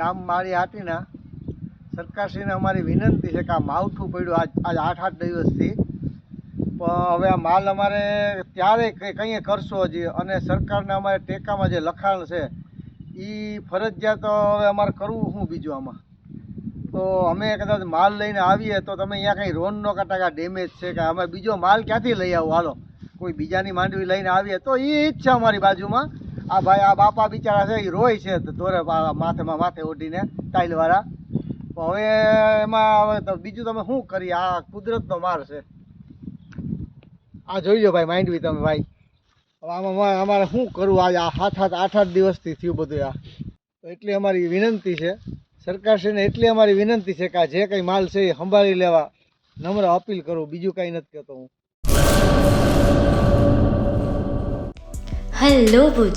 ગામ મારી હાટીના સરકારશ્રીને અમારી વિનંતી છે કે આ માવઠું પડ્યું. આજ આજ આઠ આઠ દિવસથી. પણ હવે આ માલ અમારે ત્યારે કંઈ કરશો હજી? અને સરકારને અમારે ટેકામાં જે લખાણ છે એ ફરજિયાત હવે અમારે કરવું શું બીજું આમાં? તો અમે કદાચ માલ લઈને આવીએ તો તમે અહીંયા કંઈ રોન નો કાંટા કાં ડેમેજ છે કે અમે બીજો માલ ક્યાંથી લઈ આવો? હાલો, કોઈ બીજાની માંડવી લઈને આવીએ તો એ જ છે અમારી બાજુમાં. આ ભાઈ, આ બાપા બિચારા છે એ રોય છે તો દોરે પા- માથેમાં માથે ઓઢીને ટાઈલવાળા હવે એમાં, હવે બીજું તમે શું કરીએ? આ કુદરતનો માર છે. આ જોઈ ભાઈ, માંડવી તમે ભાઈ. હવે આમાં અમારે શું કરવું? આજે આ સાત સાત આઠ આઠ દિવસથી થયું બધું આ. તો એટલી અમારી વિનંતી છે. સરકારશ્રીને એટલી અમારી વિનંતી છે કે આ જે કંઈ માલ છે એ સંભાળી લેવા. નમ્ર અપીલ કરું, બીજું કાંઈ નથી કહેતો હું. હેલો ભુજ.